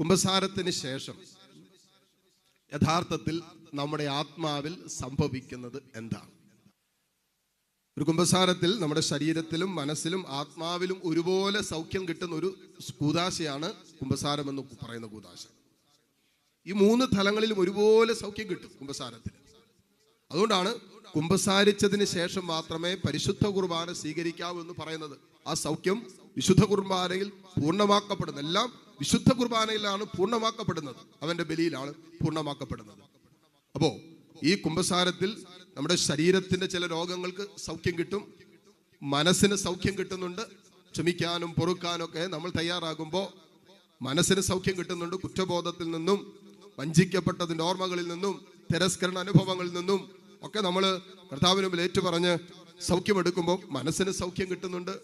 കുംഭസാരത്തിന് ശേഷം യഥാർത്ഥത്തിൽ നമ്മുടെ ആത്മാവിൽ സംഭവിക്കുന്നത് എന്താണ്? ഒരു കുംഭസാരത്തിൽ നമ്മുടെ ശരീരത്തിലും മനസ്സിലും ആത്മാവിലും ഒരുപോലെ സൗഖ്യം കിട്ടുന്ന ഒരു കൂതാശയാണ് കുംഭസാരം എന്ന് പറയുന്ന കൂതാശ. ഈ മൂന്ന് തലങ്ങളിലും ഒരുപോലെ സൗഖ്യം കിട്ടും കുംഭസാരത്തിന് അതുകൊണ്ടാണ് കുംഭസാരിച്ചതിന് ശേഷം മാത്രമേ പരിശുദ്ധ കുർബാന സ്വീകരിക്കാവൂ എന്ന് പറയുന്നത്. ആ സൗഖ്യം വിശുദ്ധ കുർബാനയിൽ പൂർണമാക്കപ്പെടുന്ന എല്ലാം വിശുദ്ധ കുർബാനയിലാണ് പൂർണമാക്കപ്പെടുന്നത്. അവന്റെ ബലിയിലാണ് പൂർണമാക്കപ്പെടുന്നത്. അപ്പോ ഈ കുംഭസാരത്തിൽ നമ്മുടെ ശരീരത്തിന്റെ ചില രോഗങ്ങൾക്ക് സൗഖ്യം കിട്ടും മനസ്സിന് സൗഖ്യം കിട്ടുന്നുണ്ട് ക്ഷമിക്കാനും പൊറുക്കാനും ഒക്കെ നമ്മൾ തയ്യാറാകുമ്പോൾ മനസ്സിന് സൗഖ്യം കിട്ടുന്നുണ്ട് കുറ്റബോധത്തിൽ നിന്നും വഞ്ചിക്കപ്പെട്ടതിന്റെ ഓർമ്മകളിൽ നിന്നും തിരസ്കരണ അനുഭവങ്ങളിൽ നിന്നും ഒക്കെ നമ്മൾ കർത്താവിന് മുമ്പിൽ ഏറ്റുപറഞ്ഞ് സൗഖ്യമെടുക്കുമ്പോൾ മനസ്സിന് സൗഖ്യം കിട്ടുന്നുണ്ട്.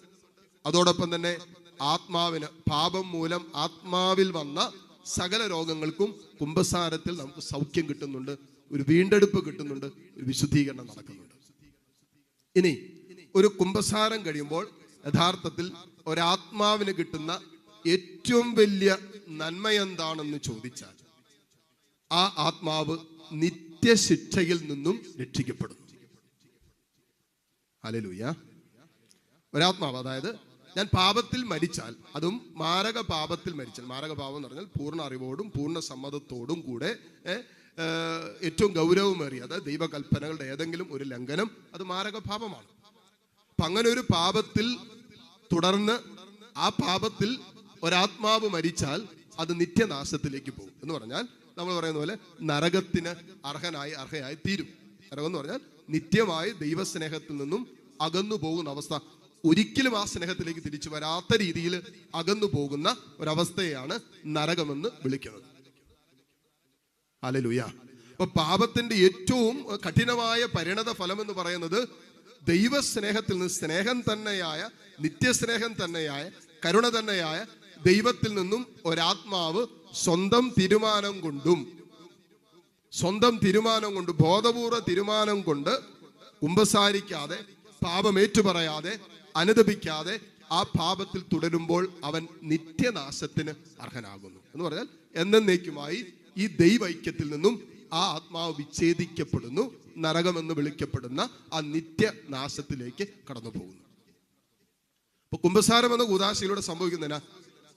അതോടൊപ്പം തന്നെ ആത്മാവിന് പാപം മൂലം ആത്മാവിൽ വന്ന സകല രോഗങ്ങൾക്കും കുംഭസാരത്തിൽ നമുക്ക് സൗഖ്യം കിട്ടുന്നുണ്ട് ഒരു വീണ്ടെടുപ്പ് കിട്ടുന്നുണ്ട് ഒരു വിശുദ്ധീകരണം നടക്കുന്നുണ്ട്. ഇനി ഒരു കുംഭസാരം കഴിയുമ്പോൾ യഥാർത്ഥത്തിൽ ഒരാത്മാവിന് കിട്ടുന്ന ഏറ്റവും വലിയ നന്മ എന്താണെന്ന് ചോദിച്ചാൽ ആ ആത്മാവ് നിത്യശിക്ഷയിൽ നിന്നും രക്ഷിക്കപ്പെടുന്നു. അലലൂയ ഒരാത്മാവ് അതായത് ഞാൻ പാപത്തിൽ മരിച്ചാൽ അതും മാരക പാപത്തിൽ മരിച്ചാൽ മാരക പാപം എന്ന് പറഞ്ഞാൽ പൂർണ അറിവോടും പൂർണ സമ്മതത്തോടും കൂടെ ഏറ്റവും ഗൗരവമേറിയ അതായത് ദൈവകൽപ്പനകളുടെ ഏതെങ്കിലും ഒരു ലംഘനം അത് മാരക പാപമാണ്. അപ്പൊ അങ്ങനെ ഒരു പാപത്തിൽ തുടർന്ന് ആ പാപത്തിൽ ഒരാത്മാവ് മരിച്ചാൽ അത് നിത്യനാശത്തിലേക്ക് പോകും. എന്ന് പറഞ്ഞാൽ നമ്മൾ പറയുന്ന പോലെ നരകത്തിന് അർഹനായി അർഹയായി തീരും. നരകം എന്ന് പറഞ്ഞാൽ നിത്യമായി ദൈവസ്നേഹത്തിൽ നിന്നും അകന്നു പോകുന്ന അവസ്ഥ. ഒരിക്കലും ആ സ്നേഹത്തിലേക്ക് തിരിച്ചു വരാത്ത രീതിയിൽ അകന്നു പോകുന്ന ഒരവസ്ഥയാണ് നരകമെന്ന് വിളിക്കുന്നത്. അലലുയ അപ്പൊ പാപത്തിന്റെ ഏറ്റവും കഠിനമായ പരിണത ഫലം എന്ന് പറയുന്നത് ദൈവസ്നേഹത്തിൽ നിന്ന് സ്നേഹം തന്നെയായ നിത്യസ്നേഹം തന്നെയായ കരുണ തന്നെയായ ദൈവത്തിൽ നിന്നും ഒരാത്മാവ് സ്വന്തം തീരുമാനം കൊണ്ടും സ്വന്തം തീരുമാനം കൊണ്ട് ബോധപൂർവ തീരുമാനം കൊണ്ട് കുമ്പസാരിക്കാതെ പാപം ഏറ്റുപറയാതെ അനുദപിക്കാതെ ആ പാപത്തിൽ തുടരുമ്പോൾ അവൻ നിത്യനാശത്തിന് അർഹനാകുന്നു. എന്ന് പറഞ്ഞാൽ എന്നേക്കുമായി ഈ ദൈവൈക്യത്തിൽ നിന്നും ആ ആത്മാവ് വിച്ഛേദിക്കപ്പെടുന്നു നരകമെന്ന് വിളിക്കപ്പെടുന്ന ആ നിത്യനാശത്തിലേക്ക് കടന്നു പോകുന്നു അപ്പൊ കുംഭസാരം എന്ന കൂതാശയിലൂടെ സംഭവിക്കുന്നതിനാ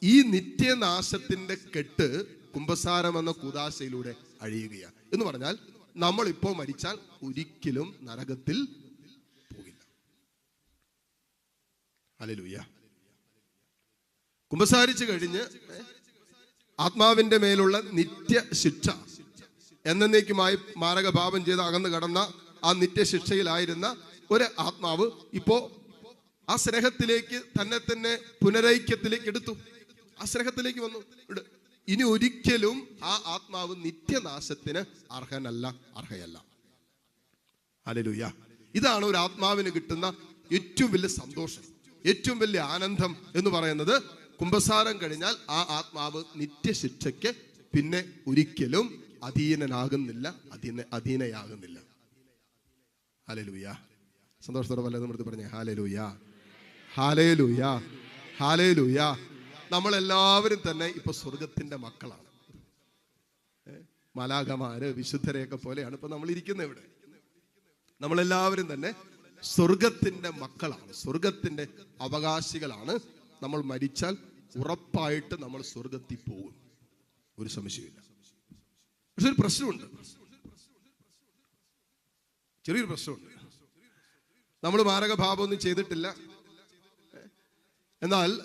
ഈ നിത്യനാശത്തിന്റെ കെട്ട് കുംഭസാരം എന്ന കൂതാശയിലൂടെ അഴിയുകയാണ്. എന്ന് പറഞ്ഞാൽ നമ്മൾ ഇപ്പോൾ മരിച്ചാൽ ഒരിക്കലും നരകത്തിൽ പോകില്ല അലലുയ്യ കുമ്പസാരിച്ചു കഴിഞ്ഞ് ആത്മാവിന്റെ മേലുള്ള നിത്യ ശിക്ഷ എന്നേക്കുമായി മാരകഭാവം ചെയ്ത് അകന്നു കടന്ന ആ നിത്യ ശിക്ഷയിലായിരുന്ന ഒരു ആത്മാവ് ഇപ്പോ ആ സ്നേഹത്തിലേക്ക് തന്നെ തന്നെ പുനരൈക്യത്തിലേക്ക് എടുത്തു. ആ സ്നേഹത്തിലേക്ക് വന്നു. ഇനി ഒരിക്കലും ആ ആത്മാവ് നിത്യനാശത്തിന് അർഹനല്ല അർഹയല്ല. അലലുയ്യ ഇതാണ് ഒരു ആത്മാവിന് കിട്ടുന്ന ഏറ്റവും വലിയ സന്തോഷം. ഏറ്റവും വലിയ ആനന്ദം എന്ന് പറയുന്നത് കുംഭസാരം കഴിഞ്ഞാൽ ആ ആത്മാവ് നിത്യശിക്ഷയ്ക്ക് പിന്നെ ഒരിക്കലും അധീനനാകുന്നില്ല അധീന അധീനയാകുന്നില്ല. ഹാലലൂയ സന്തോഷത്തോടെ വല്ലതും എടുത്ത് പറഞ്ഞേ ഹാലലൂയ ഹാലേലൂയ ഹാലേലൂയ നമ്മളെല്ലാവരും തന്നെ ഇപ്പൊ സ്വർഗത്തിന്റെ മക്കളാണ്. മാലാഖമാര് വിശുദ്ധരെയൊക്കെ പോലെയാണ് ഇപ്പൊ നമ്മൾ ഇരിക്കുന്നത് ഇവിടെ. നമ്മളെല്ലാവരും തന്നെ സ്വർഗത്തിന്റെ മക്കളാണ്. സ്വർഗത്തിന്റെ അവകാശികളാണ്. നമ്മൾ മരിച്ചാൽ ഉറപ്പായിട്ട് നമ്മൾ സ്വർഗത്തിൽ പോകും. ഒരു സംശയമില്ല പക്ഷെ ഒരു പ്രശ്നമുണ്ട്. ചെറിയൊരു പ്രശ്നമുണ്ട്. നമ്മൾ മാരകഭാവമൊന്നും ചെയ്തിട്ടില്ല. എന്നാൽ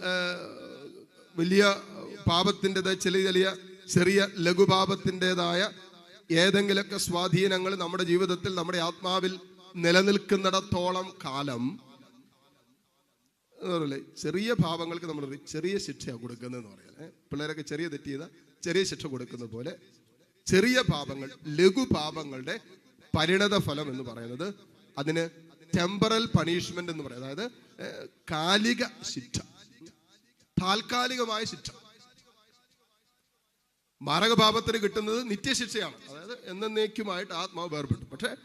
വലിയ പാപത്തിന്റെതായ ചെറിയ ചെറിയ ചെറിയ ലഘുപാപത്തിന്റെതായ ഏതെങ്കിലുമൊക്കെ സ്വാധീനങ്ങൾ നമ്മുടെ ജീവിതത്തിൽ നമ്മുടെ ആത്മാവിൽ നിലനിൽക്കുന്നിടത്തോളം കാലം ചെറിയ പാപങ്ങൾക്ക് നമ്മൾ ചെറിയ ശിക്ഷയാണ് കൊടുക്കുന്നതെന്ന് പറയാം? പിള്ളേരൊക്കെ ചെറിയ തെറ്റ് ചെറിയ ശിക്ഷ കൊടുക്കുന്ന പോലെ ചെറിയ പാപങ്ങൾ ലഘു പാപങ്ങളുടെ പരിണത ഫലം എന്ന് പറയുന്നത് അതിന് ടെമ്പറൽ പണിഷ്മെന്റ് എന്ന് പറയുന്നത് അതായത് കാലിക ശിക്ഷ താൽക്കാലികമായ ശിക്ഷ. മാരകപാപത്തിന് കിട്ടുന്നത് നിത്യശിക്ഷയാണ്. അതായത് എന്നേക്കുമായിട്ട് ആത്മാവ് വേർപെട്ടു. പക്ഷേ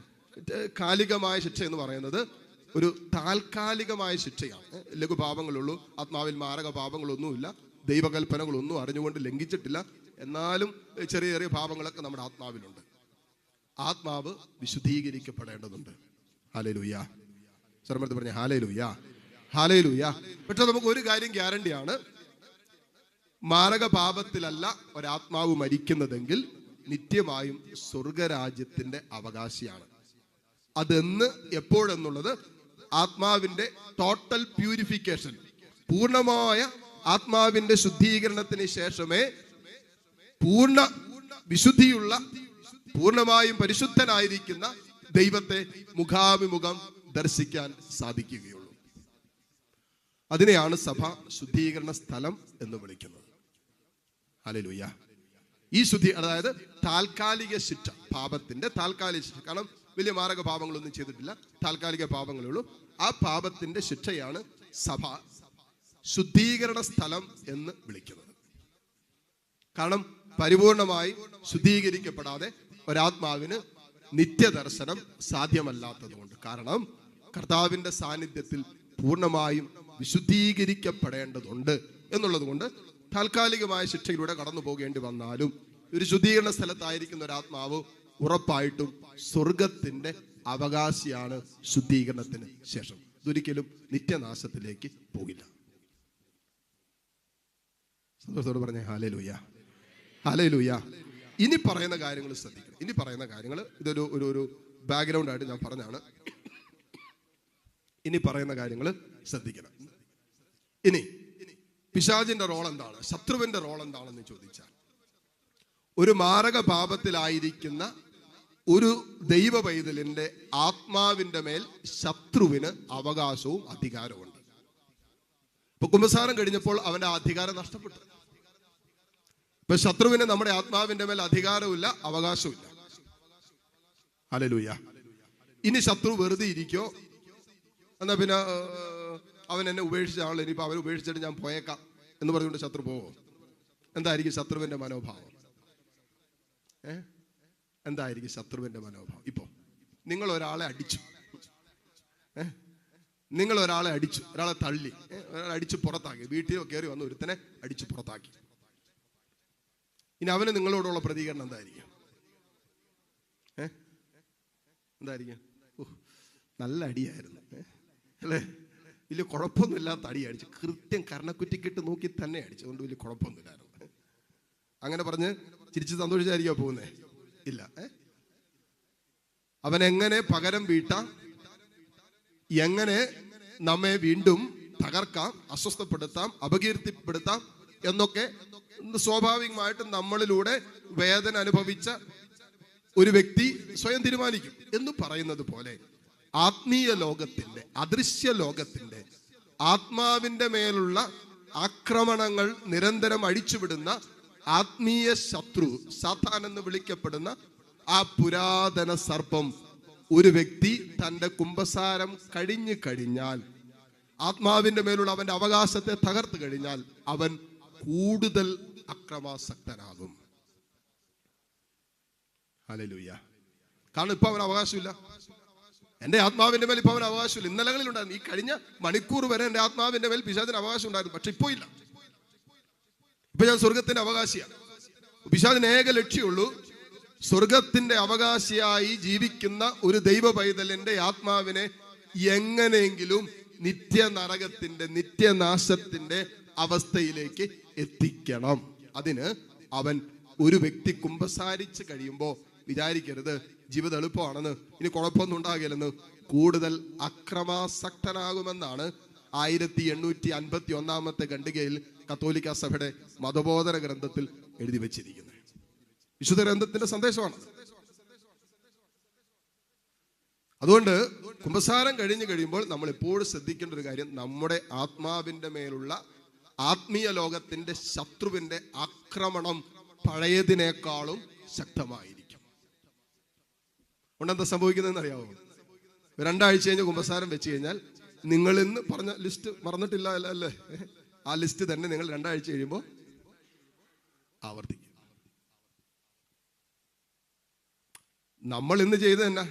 കാലികമായ ശിക്ഷ എന്ന് പറയുന്നത് ഒരു താൽക്കാലികമായ ശിക്ഷയാണ്. ലഘുപാപങ്ങളുള്ളൂ ആത്മാവിൽ മാരക പാപങ്ങളൊന്നുമില്ല ദൈവകൽപ്പനകളൊന്നും അറിഞ്ഞുകൊണ്ട് ലംഘിച്ചിട്ടില്ല. എന്നാലും ചെറിയ ചെറിയ പാപങ്ങളൊക്കെ നമ്മുടെ ആത്മാവിലുണ്ട്. ആത്മാവ് വിശുദ്ധീകരിക്കപ്പെടേണ്ടതുണ്ട്. ഹാലേ ലൂയ സ്വരമെടുത്ത് പറഞ്ഞ ഹാലേ ലൂയ ഹാലേ ലൂയ പക്ഷെ നമുക്ക് ഒരു കാര്യം ഗ്യാരണ്ടിയാണ്. മാരക പാപത്തിലല്ല ഒരാത്മാവ് മരിക്കുന്നതെങ്കിൽ നിത്യമായും സ്വർഗരാജ്യത്തിന്റെ അവകാശിയാണ്. അതെന്ന് എപ്പോഴെന്നുള്ളത് ആത്മാവിന്റെ ടോട്ടൽ പ്യൂരിഫിക്കേഷൻ പൂർണമായ ആത്മാവിന്റെ ശുദ്ധീകരണത്തിന് ശേഷമേ പൂർണ വിശുദ്ധിയുള്ള പൂർണമായും പരിശുദ്ധനായിരിക്കുന്ന ദൈവത്തെ മുഖാഭിമുഖം ദർശിക്കാൻ സാധിക്കുകയുള്ളൂ. അതിനെയാണ് സഭ ശുദ്ധീകരണ സ്ഥലം എന്ന് വിളിക്കുന്നത്. അലലുയ്യ ഈ ശുദ്ധി അതായത് താൽക്കാലിക ശിക്ഷ പാപത്തിന്റെ താൽക്കാലിക ശിക്ഷ. കാരണം വലിയ മാരക പാപങ്ങളൊന്നും ചെയ്തിട്ടില്ല. താൽക്കാലിക പാപങ്ങളേ ഉള്ളൂ. ആ പാപത്തിന്റെ ശിക്ഷയാണ് സഭ. ശുദ്ധീകരണ സ്ഥലം എന്ന് വിളിക്കുന്നത്. കാരണം പരിപൂർണമായി ശുദ്ധീകരിക്കപ്പെടാതെ ഒരാത്മാവിന് നിത്യദർശനം സാധ്യമല്ലാത്തതുകൊണ്ട്. കാരണം കർത്താവിന്റെ സാന്നിധ്യത്തിൽ പൂർണമായും വിശുദ്ധീകരിക്കപ്പെടേണ്ടതുണ്ട് എന്നുള്ളത് കൊണ്ട് താൽക്കാലികമായ ശിക്ഷയിലൂടെ കടന്നു പോകേണ്ടി വന്നാലും ഒരു ശുദ്ധീകരണ സ്ഥലത്തായിരിക്കുന്ന ഒരു ആത്മാവ് ഉറപ്പായിട്ടും സ്വർഗത്തിന്റെ അവകാശിയാണ് ശുദ്ധീകരണത്തിന് ശേഷം. ഇതൊരിക്കലും നിത്യനാശത്തിലേക്ക് പോകില്ല. സന്തോഷത്തോട് പറഞ്ഞേ ഹാലേ ലൂയ ഹാലേ ലൂയ ഇനി പറയുന്ന കാര്യങ്ങൾ ശ്രദ്ധിക്കണം. ഇനി പറയുന്ന കാര്യങ്ങൾ ഇതൊരു ഒരു ഒരു ബാക്ക്ഗ്രൗണ്ട് ആയിട്ട് ഞാൻ പറഞ്ഞാണ്. ഇനി പറയുന്ന കാര്യങ്ങൾ ശ്രദ്ധിക്കണം. ഇനി പിശാജിന്റെ റോൾ എന്താണ്? ശത്രുവിന്റെ റോൾ എന്താണെന്ന് ചോദിച്ചാൽ ഒരു മാരക പാപത്തിലായിരിക്കുന്ന ഒരു ദൈവ പൈതലിന്റെ ആത്മാവിന്റെ മേൽ ശത്രുവിന് അവകാശവും അധികാരവും ഉണ്ട് ഇപ്പൊ കുംഭസാരം കഴിഞ്ഞപ്പോൾ അവന്റെ അധികാരം നഷ്ടപ്പെട്ടു. ഇപ്പൊ ശത്രുവിന് നമ്മുടെ ആത്മാവിന്റെ മേൽ അധികാരമില്ല അവകാശമില്ല ഹല്ലേലൂയ. ഇനി ശത്രു വെറുതെ ഇരിക്കോ? എന്നാ പിന്നെ അവൻ എന്നെ ഉപേക്ഷിച്ച ആൾ ഇനിയിപ്പോ അവൻ ഉപേക്ഷിച്ചിട്ട് ഞാൻ പോയേക്കാം എന്ന് പറഞ്ഞുകൊണ്ട് ശത്രു പോവോ? എന്തായിരിക്കും ശത്രുവിന്റെ മനോഭാവം? ഏ? എന്തായിരിക്കും ശത്രുവിന്റെ മനോഭാവം? ഇപ്പോ നിങ്ങൾ ഒരാളെ അടിച്ചു. നിങ്ങൾ ഒരാളെ അടിച്ചു. ഒരാളെ തള്ളി. ഒരാളെ അടിച്ചു പുറത്താക്കി. വീട്ടിൽ കയറി വന്ന് ഒരുത്തനെ അടിച്ചു പുറത്താക്കി. ഇനി അവന് നിങ്ങളോടുള്ള പ്രതികരണം എന്തായിരിക്കും? എന്തായിരിക്കും? നല്ല അടിയായിരുന്നു? അല്ലേ? വലിയ കുഴപ്പമൊന്നുമില്ലാത്ത അടി അടിച്ചു. കൃത്യം കർണക്കുറ്റിക്കിട്ട് നോക്കി തന്നെ അടിച്ചു. അതുകൊണ്ട് വലിയ കുഴപ്പമൊന്നുമില്ലായിരുന്നു. അങ്ങനെ പറഞ്ഞ് ചിരിച്ച് സന്തോഷിച്ചായിരിക്കുമോ പോകുന്നേ? ഇല്ല. അവൻ എങ്ങനെ പകരം വീട്ടാം? എങ്ങനെ നമ്മെ വീണ്ടും തകർക്കാം അസ്വസ്ഥപ്പെടുത്താം അപകീർത്തിപ്പെടുത്താം എന്നൊക്കെ സ്വാഭാവികമായിട്ടും നമ്മളിലൂടെ വേദന അനുഭവിച്ച ഒരു വ്യക്തി സ്വയം തീരുമാനിക്കും എന്ന് പറയുന്നത് പോലെ ആത്മീയ ലോകത്തിന്റെ അദൃശ്യ ലോകത്തിന്റെ ആത്മാവിന്റെ മേലുള്ള ആക്രമണങ്ങൾ നിരന്തരം അഴിച്ചുവിടുന്ന ആത്മീയ ശത്രു സാത്താൻ എന്ന് വിളിക്കപ്പെടുന്ന ആ പുരാതന സർപ്പം ഒരു വ്യക്തി തന്റെ കുംഭസാരം കഴിഞ്ഞു കഴിഞ്ഞാൽ ആത്മാവിന്റെ മേലുള്ള അവന്റെ അവകാശത്തെ തകർത്തു കഴിഞ്ഞാൽ അവൻ കൂടുതൽ അക്രമാസക്തനാകും. ഹല്ലേലൂയ. കാരണം ഇപ്പൊ അവൻ അവകാശമില്ല. എന്റെ ആത്മാവിന്റെ മേൽ ഇപ്പൊ അവൻ അവകാശമില്ല. ഇന്നലകളിൽ ഉണ്ടായിരുന്നു. ഈ കഴിഞ്ഞ മണിക്കൂർ വരെ എന്റെ ആത്മാവിന്റെ മേൽ പിശാചിന് അവകാശം ഉണ്ടായിരുന്നു. പക്ഷെ ഇപ്പോ ഇല്ല. ഇപ്പൊ ഞാൻ സ്വർഗത്തിന്റെ അവകാശിയാണ്. പിശാദിന് ഏക ലക്ഷ്യമുള്ളൂ സ്വർഗത്തിന്റെ അവകാശിയായി ജീവിക്കുന്ന ഒരു ദൈവ പൈതലിന്റെ ആത്മാവിനെ എങ്ങനെയെങ്കിലും നിത്യ നരകത്തിന്റെ നിത്യനാശത്തിന്റെ അവസ്ഥയിലേക്ക് എത്തിക്കണം. അതിന് അവൻ ഒരു വ്യക്തി കുമ്പസാരിച്ച് കഴിയുമ്പോൾ വിചാരിക്കരുത് ജീവിതം എളുപ്പമാണെന്ന്. ഇനി കുഴപ്പമൊന്നും ഉണ്ടാകില്ലെന്ന്. കൂടുതൽ അക്രമാസക്തനാകുമെന്നാണ് ആയിരത്തി എണ്ണൂറ്റി അൻപത്തി ഒന്നാമത്തെ ഖണ്ഡികയിൽ കത്തോലിക്ക സഭയുടെ മതബോധന ഗ്രന്ഥത്തിൽ എഴുതി വെച്ചിരിക്കുന്നത് വിശുദ്ധ ഗ്രന്ഥത്തിന്റെ സന്ദേശമാണ്. അതുകൊണ്ട് കുംഭസാരം കഴിഞ്ഞു കഴിയുമ്പോൾ നമ്മൾ എപ്പോഴും ശ്രദ്ധിക്കേണ്ട ഒരു കാര്യം നമ്മുടെ ആത്മാവിന്റെ മേലുള്ള ആത്മീയ ലോകത്തിന്റെ ശത്രുവിന്റെ ആക്രമണം പഴയതിനേക്കാളും ശക്തമായിരിക്കും. ഉണ്ടെന്താ സംഭവിക്കുന്നതെന്ന് അറിയാമോ രണ്ടാഴ്ച കഴിഞ്ഞ് കുംഭസാരം വെച്ച് കഴിഞ്ഞാൽ നിങ്ങൾ ഇന്ന് പറഞ്ഞ ലിസ്റ്റ് മറന്നിട്ടില്ല അല്ലേ? ആ ലിസ്റ്റ് തന്നെ നിങ്ങൾ രണ്ടാഴ്ച കഴിയുമ്പോൾ ആവർത്തിക്കും. നമ്മൾ ഇന്ന് ചെയ്ത് തന്നെ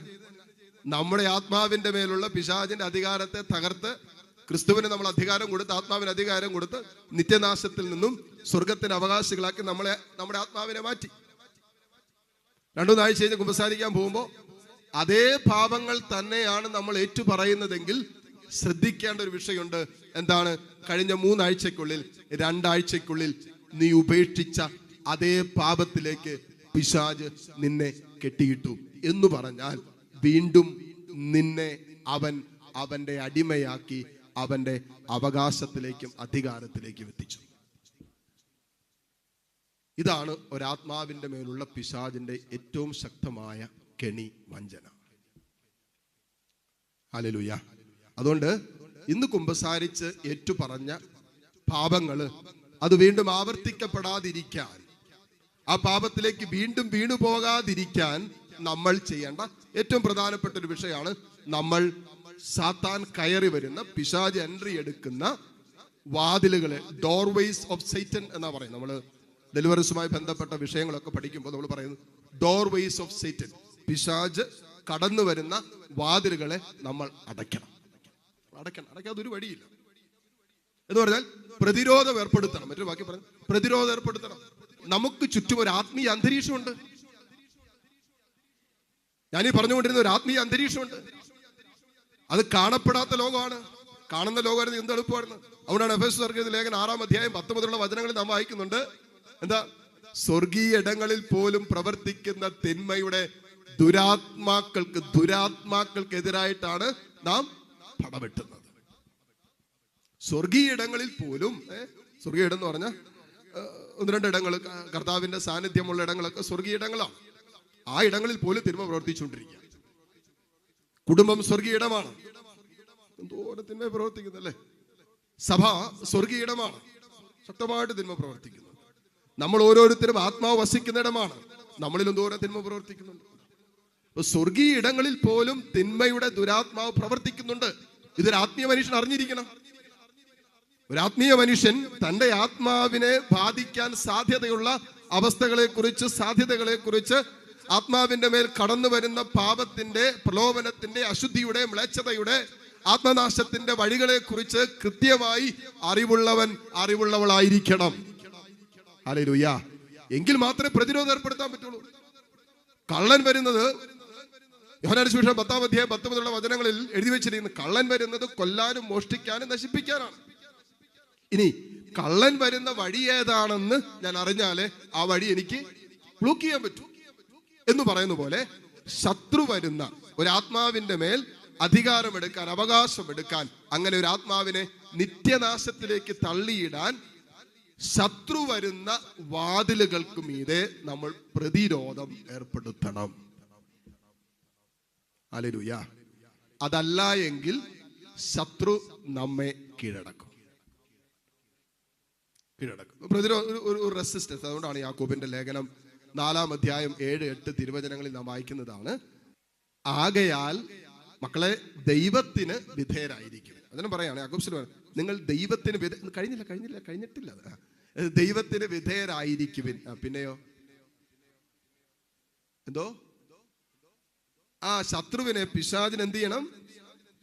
നമ്മുടെ ആത്മാവിന്റെ മേലുള്ള പിശാചിന്റെ അധികാരത്തെ തകർത്ത് ക്രിസ്തുവിന് നമ്മൾ അധികാരം കൊടുത്ത് ആത്മാവിന് അധികാരം കൊടുത്ത് നിത്യനാശത്തിൽ നിന്നും സ്വർഗത്തിന് അവകാശികളാക്കി നമ്മളെ നമ്മുടെ ആത്മാവിനെ മാറ്റി. രണ്ടു നാഴ്ച കഴിഞ്ഞ് കുമ്പസാരിക്കാൻ പോകുമ്പോൾ അതേ പാപങ്ങൾ തന്നെയാണ് നമ്മൾ ഏറ്റു പറയുന്നതെങ്കിൽ ശ്രദ്ധിക്കേണ്ട ഒരു വിഷയമുണ്ട്. എന്താണ്? കഴിഞ്ഞ മൂന്നാഴ്ചക്കുള്ളിൽ രണ്ടാഴ്ചക്കുള്ളിൽ നീ ഉപേക്ഷിച്ച അതേ പാപത്തിലേക്ക് പിശാജ് നിന്നെ കെട്ടിയിട്ടു. എന്ന് പറഞ്ഞാൽ വീണ്ടും നിന്നെ അവൻ അവന്റെ അടിമയാക്കി അവന്റെ അവകാശത്തിലേക്കും അധികാരത്തിലേക്കും എത്തിച്ചു. ഇതാണ് ഒരാത്മാവിന്റെ മേലുള്ള പിശാജിന്റെ ഏറ്റവും ശക്തമായ കെണി വഞ്ചന. ഹല്ലേലൂയ. അതുകൊണ്ട് ഇന്ന് കുമ്പസാരിച്ച് ഏറ്റുപറഞ്ഞ പാപങ്ങൾ അത് വീണ്ടും ആവർത്തിക്കപ്പെടാതിരിക്കാൻ ആ പാപത്തിലേക്ക് വീണ്ടും വീണു പോകാതിരിക്കാൻ നമ്മൾ ചെയ്യേണ്ട ഏറ്റവും പ്രധാനപ്പെട്ട ഒരു വിഷയമാണ് നമ്മൾ സാത്താൻ കയറി വരുന്ന പിശാജ് എൻട്രി എടുക്കുന്ന വാതിലുകളെ ഡോർവേസ് ഓഫ് സൈറ്റൻ എന്നാ പറയും നമ്മൾ ഡെലിവറീസുമായി ബന്ധപ്പെട്ട വിഷയങ്ങളൊക്കെ പഠിക്കുമ്പോൾ നമ്മൾ പറയുന്നത് ഡോർവേസ് ഓഫ് സൈറ്റൻ പിശാജ് കടന്നു വരുന്ന വാതിലുകളെ നമ്മൾ അടയ്ക്കണം. അടയ്ക്കണം. അടയ്ക്കാതെ ഒരു വഴിയില്ല. എന്ന് പറഞ്ഞാൽ പ്രതിരോധം ഏർപ്പെടുത്തണം. മറ്റൊരു വാക്യം പറഞ്ഞു പ്രതിരോധം ഏർപ്പെടുത്തണം. നമുക്ക് ചുറ്റും ഒരു ആത്മീയ അന്തരീക്ഷമുണ്ട്. ഞാനീ പറഞ്ഞുകൊണ്ടിരുന്ന ഒരു ആത്മീയ അന്തരീക്ഷമുണ്ട്. അത് കാണപ്പെടാത്ത ലോകമാണ്. കാണുന്ന ലോകമായിരുന്നു എന്ത് എളുപ്പമായിരുന്നു. അവിടെയാണ് എഫ് എസ് സർക്കിയ ലേഖന ആറാം അധ്യായം പത്ത് മുതലുള്ള വചനങ്ങളിൽ നാം വായിക്കുന്നുണ്ട്. എന്താ? സ്വർഗീയ ഇടങ്ങളിൽ പോലും പ്രവർത്തിക്കുന്ന തിന്മയുടെ ദുരാത്മാക്കൾക്ക് ദുരാത്മാക്കൾക്കെതിരായിട്ടാണ് നാം പടവെട്ടുന്നത് സ്വർഗീയ ഇടങ്ങളിൽ പോലും ഏ, സ്വർഗീയ ഇടം എന്ന് പറഞ്ഞാൽ ഒന്ന് രണ്ട് ഇടങ്ങൾ കർത്താവിന്റെ സാന്നിധ്യമുള്ള ഇടങ്ങളൊക്കെ സ്വർഗീയ ഇടങ്ങളാണ് ആ ഇടങ്ങളിൽ പോലും തിന്മ പ്രവർത്തിച്ചുകൊണ്ടിരിക്കുക കുടുംബം സ്വർഗീയ ഇടമാണ് എന്തോരം തിന്മ പ്രവർത്തിക്കുന്നല്ലേ സഭ സ്വർഗീയ ഇടമാണ് ശക്തമായിട്ട് തിന്മ പ്രവർത്തിക്കുന്നു. നമ്മൾ ഓരോരുത്തരും ആത്മാവ് വസിക്കുന്ന ഇടമാണ്. നമ്മളിൽ എന്തോരം തിന്മ പ്രവർത്തിക്കുന്നുണ്ട്? സ്വർഗീയ ഇടങ്ങളിൽ പോലും തിന്മയുടെ ദുരാത്മാവ് പ്രവർത്തിക്കുന്നുണ്ട്. ഇതൊരു ആത്മീയ മനുഷ്യൻ അറിഞ്ഞിരിക്കണം. ഒരു ആത്മീയ മനുഷ്യൻ തന്റെ ആത്മാവിനെ ബാധിക്കാൻ സാധ്യതയുള്ള അവസ്ഥകളെ കുറിച്ച് സാധ്യതകളെ കുറിച്ച് ആത്മാവിന്റെ മേൽ കടന്നു വരുന്ന പാപത്തിന്റെ പ്രലോഭനത്തിന്റെ അശുദ്ധിയുടെ മ്ലേച്ഛതയുടെ ആത്മനാശത്തിന്റെ വഴികളെ കുറിച്ച് കൃത്യമായി അറിവുള്ളവൻ അറിവുള്ളവളായിരിക്കണം. ഹല്ലേലൂയ. എങ്കിൽ മാത്രമേ പ്രതിരോധം ഏർപ്പെടുത്താൻ പറ്റുള്ളൂ. കള്ളൻ വരുന്നത് യോഹനാന്റെ സുവിശേഷം പത്താം അധ്യായം പത്ത് മുതലുള്ള വചനങ്ങളിൽ എഴുതി വെച്ചിരിക്കുന്നു കള്ളൻ വരുന്നത് കൊല്ലാനും മോഷ്ടിക്കാനും നശിപ്പിക്കാനാണ്. ഇനി കള്ളൻ വരുന്ന വഴി ഏതാണെന്ന് ഞാൻ അറിഞ്ഞാലേ ആ വഴി എനിക്ക് ബ്ലൂക്ക് ചെയ്യാൻ പറ്റൂ. എന്ന് പറയുന്ന പോലെ ശത്രു വരുന്ന ഒരു ആത്മാവിന്റെ മേൽ അധികാരമെടുക്കാൻ അവകാശമെടുക്കാൻ അങ്ങനെ ഒരു ആത്മാവിനെ നിത്യനാശത്തിലേക്ക് തള്ളിയിടാൻ ശത്രു വരുന്ന വാതിലുകൾക്ക് മീതെ നമ്മൾ പ്രതിരോധം ഏർപ്പെടുത്തണം. അലരുയ അതല്ല എങ്കിൽ ശത്രു നമ്മെ കീഴടക്കും. കീഴടക്കും. പ്രതിരോധ ഒരു- റെസിസ്റ്റൻസ് അതുകൊണ്ടാണ് യാക്കോബിന്റെ ലേഖനം നാലാം അധ്യായം ഏഴ് എട്ട് തിരുവചനങ്ങളിൽ നാം വായിക്കുന്നതാണ്. ആകയാൽ മക്കളെ ദൈവത്തിന് വിധേയരായിരിക്കും അതിനും പറയാണ് യാക്കോബ്സിൽ നിങ്ങൾ ദൈവത്തിന് വിധേ കഴിഞ്ഞില്ല കഴിഞ്ഞില്ല കഴിഞ്ഞിട്ടില്ല. ദൈവത്തിന് വിധേയരായിരിക്കുവിൻ. പിന്നെയോ? എന്തോ? ആ ശത്രുവിനെ പിശാചിന് എന്ത് ചെയ്യണം?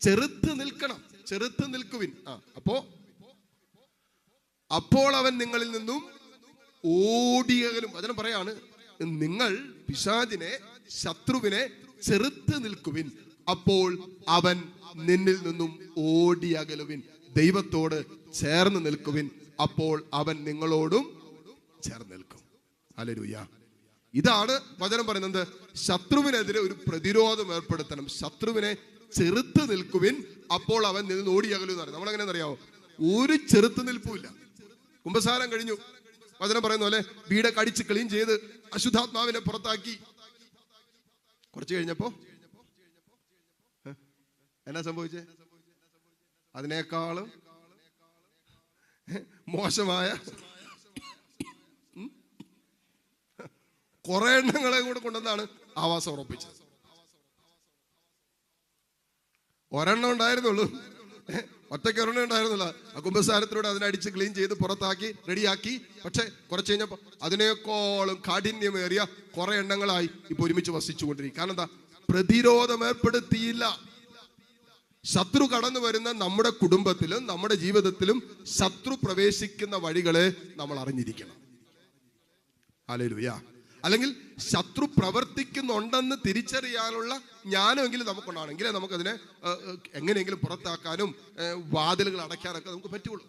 ചെറുത്ത് നിൽക്കണം. ചെറുത്ത് നിൽക്കുവിൻ. ആ അപ്പോ അപ്പോൾ അവൻ നിങ്ങളിൽ നിന്നും ഓടിയകലും. അതിന് പറയാണ് നിങ്ങൾ പിശാചിനെ ശത്രുവിനെ ചെറുത്ത് നിൽക്കുവിൻ. അപ്പോൾ അവൻ നിന്നിൽ നിന്നും ഓടിയകലുവിൻ. ദൈവത്തോട് ചേർന്ന് നിൽക്കുവിൻ. അപ്പോൾ അവൻ നിങ്ങളോടും ചേർന്ന് നിൽക്കും. അലരുയ ഇതാണ് വചനം പറയുന്നത്. ശത്രുവിനെതിരെ ഒരു പ്രതിരോധം ഏർപ്പെടുത്തണം. ശത്രുവിനെ ചെറുത്ത് നിൽക്കുവിൻ അപ്പോൾ അവൻ നിന്ന് ഓടിയകലും എന്ന് പറയും. നമ്മളെങ്ങനെ അറിയാവോ? ഒരു ചെറുത്ത് നിൽപ്പുമില്ല. കുംഭസാരം കഴിഞ്ഞു. വചനം പറയുന്ന പോലെ വീടൊക്കെ അടിച്ച് ക്ലീൻ ചെയ്ത് അശുദ്ധാത്മാവിനെ പുറത്താക്കി. കുറച്ച് കഴിഞ്ഞപ്പോ? എന്നാ സംഭവിച്ചേ? അതിനേക്കാളും മോശമായ കുറെ എണ്ണങ്ങളെ കൂടെ കൊണ്ടുവന്നാണ് ആവാസം ഉറപ്പിച്ചത്. ഒരെണ്ണം ഉണ്ടായിരുന്നുള്ളൂ? ഒറ്റയ്ക്ക് ഒരെണ്ണം ഉണ്ടായിരുന്നില്ല. ആ കുംഭസാരത്തിലൂടെ അതിനടിച്ച് ക്ലീൻ ചെയ്ത് പുറത്താക്കി റെഡിയാക്കി. പക്ഷെ കുറച്ച് കഴിഞ്ഞപ്പോൾ അതിനേക്കോളും കാഠിന്യമേറിയ കുറെ എണ്ണങ്ങളായി ഇപ്പൊ ഒരുമിച്ച് വസിച്ചുകൊണ്ടിരിക്കും കാരണം എന്താ? പ്രതിരോധം ഏർപ്പെടുത്തിയില്ല. ശത്രു കടന്നു വരുന്ന നമ്മുടെ കുടുംബത്തിലും നമ്മുടെ ജീവിതത്തിലും ശത്രു പ്രവേശിക്കുന്ന വഴികളെ നമ്മൾ അറിഞ്ഞിരിക്കണം. അലലുയ അല്ലെങ്കിൽ ശത്രു പ്രവർത്തിക്കുന്നുണ്ടെന്ന് തിരിച്ചറിയാനുള്ള ജ്ഞാനമെങ്കിലും നമുക്കുണ്ടാണെങ്കിലേ നമുക്കതിനെ എങ്ങനെയെങ്കിലും പുറത്താക്കാനും വാതിലുകൾ അടയ്ക്കാനൊക്കെ നമുക്ക് പറ്റുള്ളൂ.